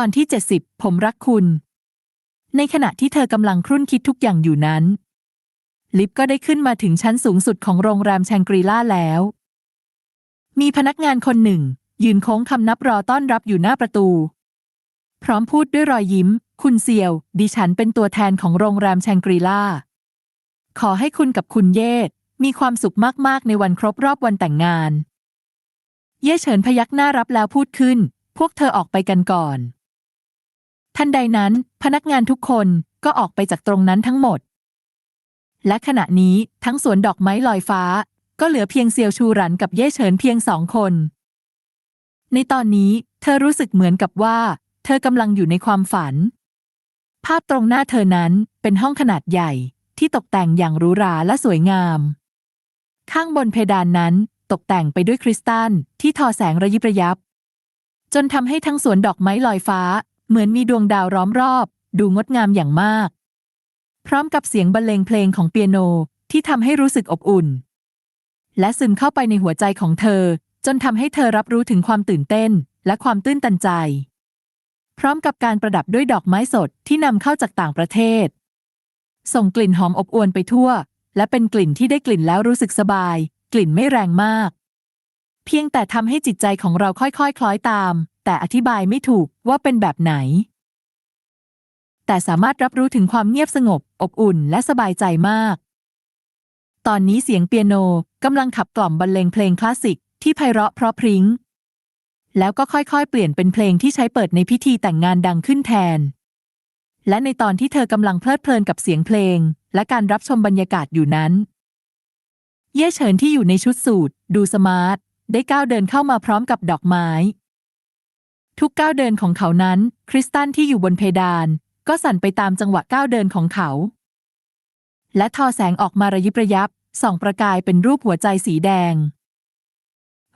ตอนที่ 70 ผมรักคุณ ในขณะที่เธอกำลังครุ่นคิดทุกอย่างอยู่นั้น ลิฟต์ก็ได้ขึ้นมาถึงชั้นสูงสุดของโรงแรมแชงกรีล่าแล้ว มีพนักงานคนหนึ่ง ยืนโค้งคำนับรอต้อนรับอยู่หน้าประตู พร้อมพูดด้วยรอยยิ้ม คุณเซียว ดิฉันเป็นตัวแทนของโรงแรมแชงกรีล่า ขอให้คุณกับคุณเย่มีความสุขมาก ๆ ในวันครบรอบวันแต่งงาน เย่เฉินพยักหน้ารับแล้วพูดขึ้น พวกเธอออกไปกันก่อน ทันใดนั้น พนักงานทุกคนก็ออกไปจากตรงนั้นทั้งหมด และขณะนี้ทั้งสวนดอกไม้ลอยฟ้า ก็เหลือเพียงเซียวชูหรันกับเย่เฉินเพียงสองคน ในตอนนี้เธอรู้สึกเหมือนกับว่า เธอกำลังอยู่ในความฝัน ภาพตรงหน้าเธอนั้นเป็นห้องขนาดใหญ่ที่ตกแต่งอย่างหรูหราและสวยงาม ข้างบนเพดานนั้นตกแต่งไปด้วยคริสตัลที่ทอแสงระยิบระยับ จนทำให้ทั้งสวนดอกไม้ลอยฟ้า เหมือนมีดวงดาวล้อมรอบ ดูงดงามอย่างมาก พร้อมกับเสียงบรรเลงเพลงของเปียโนที่ทำให้รู้สึกอบอุ่น และซึมเข้าไปในหัวใจของเธอ จนทำให้เธอรับรู้ถึงความตื่นเต้น และความตื้นตันใจ พร้อมกับการประดับด้วยดอกไม้สดที่นำเข้าจากต่างประเทศ ส่งกลิ่นหอมอบอวลไปทั่ว และเป็นกลิ่นที่ได้กลิ่นแล้วรู้สึกสบาย กลิ่นไม่แรงมาก เพียงแต่ทำให้จิตใจของเราค่อยๆคคล้อยตาม แต่อธิบายไม่ถูกว่าเป็นแบบไหน แต่สามารถรับรู้ถึงความเงียบสงบ อบอุ่นและสบายใจมาก ตอนนี้เสียงเปียโนกำลังขับกล่อมบรรเลงเพลงคลาสสิกที่ไพเราะเพราะพริ้ง แล้วก็ค่อยๆ เปลี่ยนเป็นเพลงที่ใช้เปิดในพิธีแต่งงานดังขึ้นแทน และในตอนที่เธอกำลังเพลิดเพลินกับเสียงเพลง และการรับชมบรรยากาศอยู่นั้น เย่เฉินที่อยู่ในชุดสูทดูสมาร์ทได้ก้าวเดินเข้ามาพร้อมกับดอกไม้ ทุกก้าวเดินของเขานั้น คริสตัลที่อยู่บนเพดาน ก็สั่นไปตามจังหวะก้าวเดินของเขา และทอแสงออกมาระยิบระยับส่องประกายเป็นรูปหัวใจสีแดง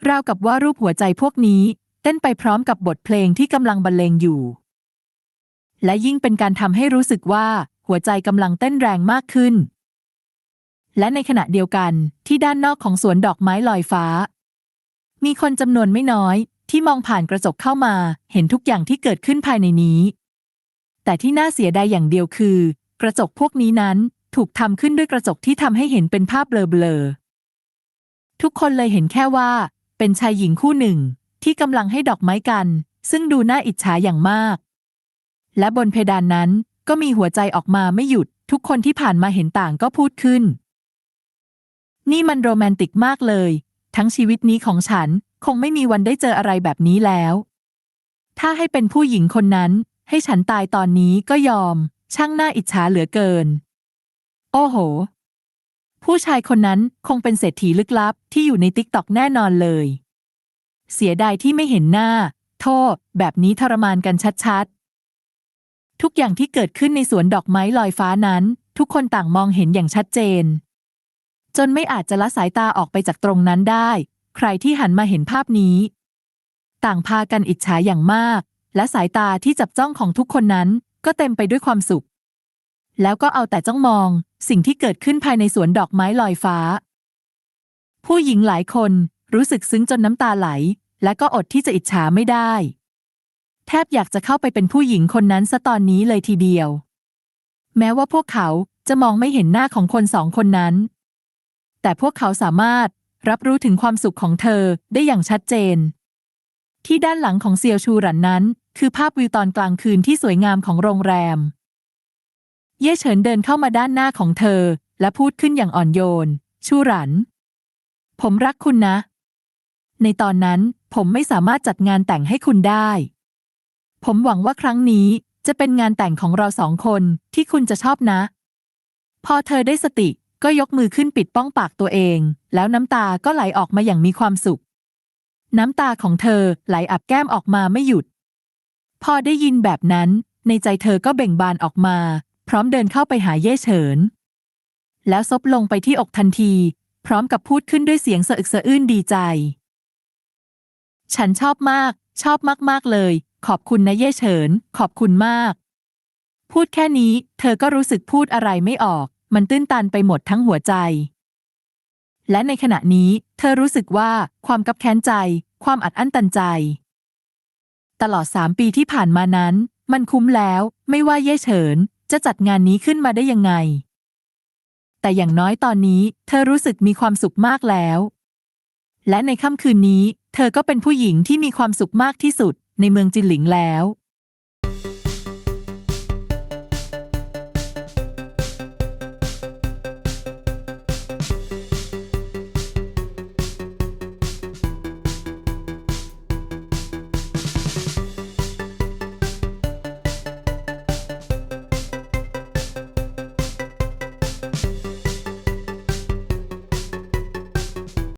ราวกับว่ารูปหัวใจพวกนี้เต้นไปพร้อมกับบทเพลงที่กำลังบรรเลงอยู่ และยิ่งเป็นการทำให้รู้สึกว่าหัวใจกำลังเต้นแรงมากขึ้น และในขณะเดียวกันที่ด้านนอกของสวนดอกไม้ลอยฟ้า มีคนจำนวนไม่น้อย ที่มองผ่านกระจกเข้ามา เห็นทุกอย่างที่เกิดขึ้นภายในนี้ แต่ที่น่าเสียดายอย่างเดียวคือ กระจกพวกนี้นั้นถูกทำขึ้นด้วยกระจกที่ทำให้เห็นเป็นภาพเบลอๆทุกคนเลยเห็นแค่ว่า เป็นชายหญิงคู่หนึ่ง ที่กำลังให้ดอกไม้กัน ซึ่งดูน่าอิจฉาอย่างมาก และบนเพดานนั้นก็มีหัวใจออกมาไม่หยุด ทุกคนที่ผ่านมาเห็นต่างก็พูดขึ้น นี่มันโรแมนติกมากเลย ทั้งชีวิตนี้ของฉัน คงไม่มีวันได้เจออะไรแบบนี้แล้ว ถ้าให้เป็นผู้หญิงคนนั้น ให้ฉันตายตอนนี้ก็ยอม ช่างน่าอิจฉาเหลือเกิน โอ้โห ผู้ชายคนนั้นคงเป็นเศรษฐีลึกลับที่อยู่ในติ๊กต็อกแน่นอนเลย เสียดายที่ไม่เห็นหน้า โทษ แบบนี้ทรมานกันชัดๆ ทุกอย่างที่เกิดขึ้นในสวนดอกไม้ลอยฟ้านั้น ทุกคนต่างมองเห็นอย่างชัดเจนจนไม่อาจจะละสายตาออกไปจากตรงนั้นได้ ใครที่หันมาเห็นภาพนี้ ต่างพากันอิจฉาอย่างมาก และสายตาที่จับจ้องของทุกคนนั้น ก็เต็มไปด้วยความสุข แล้วก็เอาแต่จ้องมองสิ่งที่เกิดขึ้นภายในสวนดอกไม้ลอยฟ้า ผู้หญิงหลายคนรู้สึกซึ้งจนน้ำตาไหล และก็อดที่จะอิจฉาไม่ได้ แทบอยากจะเข้าไปเป็นผู้หญิงคนนั้นซะตอนนี้เลยทีเดียว แม้ว่าพวกเขาจะมองไม่เห็นหน้าของคนสองคนนั้น แต่พวกเขาสามารถ รับรู้ถึงความสุขของเธอได้อย่างชัดเจน ที่ด้านหลังของเซียวชูหรันนั้น คือภาพวิวตอนกลางคืนที่สวยงามของโรงแรม เย่เฉินเดินเข้ามาด้านหน้าของเธอ และพูดขึ้นอย่างอ่อนโยน ชูหรัน ผมรักคุณนะ ในตอนนั้นผมไม่สามารถจัดงานแต่งให้คุณได้ ผมหวังว่าครั้งนี้จะเป็นงานแต่งของเราสองคนที่คุณจะชอบนะ พอเธอได้สติ ก็ยกมือขึ้นปิดป้องปากตัวเอง แล้วน้ำตาก็ไหลออกมาอย่างมีความสุข น้ำตาของเธอไหลอับแก้มออกมาไม่หยุด พอได้ยินแบบนั้น ในใจเธอก็เบ่งบานออกมา พร้อมเดินเข้าไปหาเย่เฉิน แล้วซบลงไปที่อกทันที พร้อมกับพูดขึ้นด้วยเสียงสะอึกสะอื้นดีใจ ฉันชอบมาก ชอบมากๆเลย ขอบคุณนะเย่เฉิน ขอบคุณมาก พูดแค่นี้ เธอก็รู้สึกพูดอะไรไม่ออก มันตื้นตันไปหมดทั้งหัวใจ และในขณะนี้เธอรู้สึกว่าความกับแค้นใจ ความอัดอั้นตันใจ ตลอดสามปีที่ผ่านมานั้น มันคุ้มแล้วไม่ว่าเย่เฉินจะจัดงานนี้ขึ้นมาได้ยังไง แต่อย่างน้อยตอนนี้เธอรู้สึกมีความสุขมากแล้ว และในค่ำคืนนี้ เธอก็เป็นผู้หญิงที่มีความสุขมากที่สุดในเมืองจินหลิงแล้ว